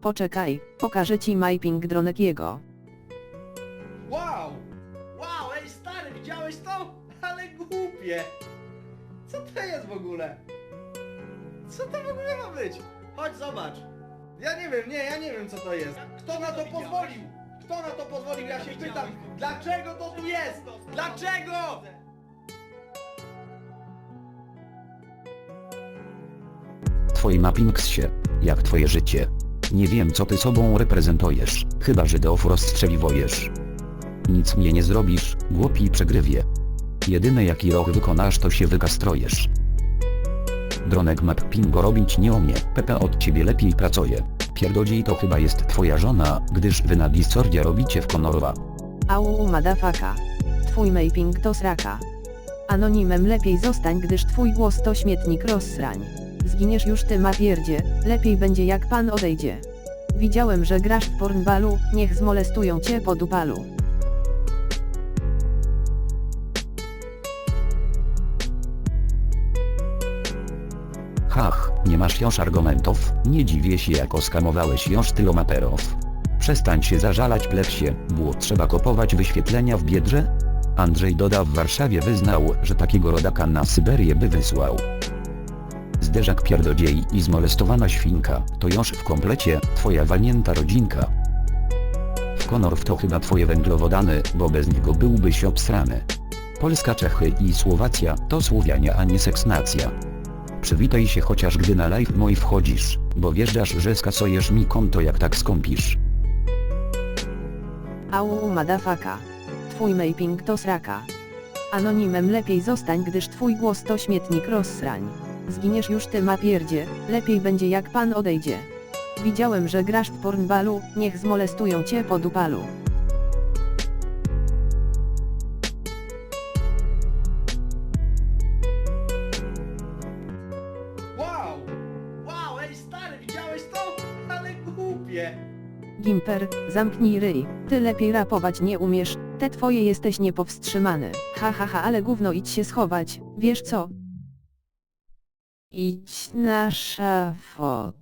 Poczekaj, pokażę ci mapping Dronekiego. Wow! Wow, ej stary, widziałeś to? Ale głupie! Co to jest w ogóle? Co to w ogóle ma być? Chodź zobacz. Ja nie wiem, nie, ja nie wiem co to jest. Kto na to pozwolił? Kto na to pozwolił? Ja się pytam, dlaczego to tu jest? Dlaczego? Twój mapping się, jak twoje życie. Nie wiem co ty sobą reprezentujesz, chyba do rozstrzeliwujesz. Nic mnie nie zrobisz, głupi przegrywie. Jedyne jaki ruch wykonasz to się wykastrojesz. Dronek mappingo robić nie umie, Pepe od ciebie lepiej pracuje. Pierdodziej to chyba jest twoja żona, gdyż wy na Discordzie robicie w Konorowa. Au madafaka. Twój mapping to sraka. Anonimem lepiej zostań, gdyż twój głos to śmietnik rozsrań. Zginiesz już ty mapierdzie, lepiej będzie jak pan odejdzie. Widziałem, że grasz w pornbalu, niech zmolestują cię po dupalu. Hach, nie masz już argumentów, nie dziwię się jak oskamowałeś już tylu maperów. Przestań się zażalać plebsie, było trzeba kopować wyświetlenia w Biedrze? Andrzej Doda w Warszawie wyznał, że takiego rodaka na Syberię by wysłał. Zderzak pierdodziej i zmolestowana świnka, to już w komplecie, twoja walnięta rodzinka. W Konorw to chyba twoje węglowodany, bo bez niego byłbyś obsrany. Polska, Czechy i Słowacja to Słowiania a nie seksnacja. Przywitaj się chociaż gdy na live mój wchodzisz, bo wjeżdżasz, że skasujesz mi konto jak tak skąpisz. Au madafaka. Twój mapping to sraka. Anonimem lepiej zostań, gdyż twój głos to śmietnik rozsrań. Zginiesz już ty mapierdzie, lepiej będzie jak pan odejdzie. Widziałem, że grasz w pornbalu, niech zmolestują cię po dupalu. Wow! Wow, ej stary, widziałeś to? Ale głupie! Gimper, zamknij ryj, ty lepiej rapować nie umiesz, te twoje jesteś niepowstrzymany. Ha ha ha, ale gówno idź się schować, wiesz co? Idź na szafot.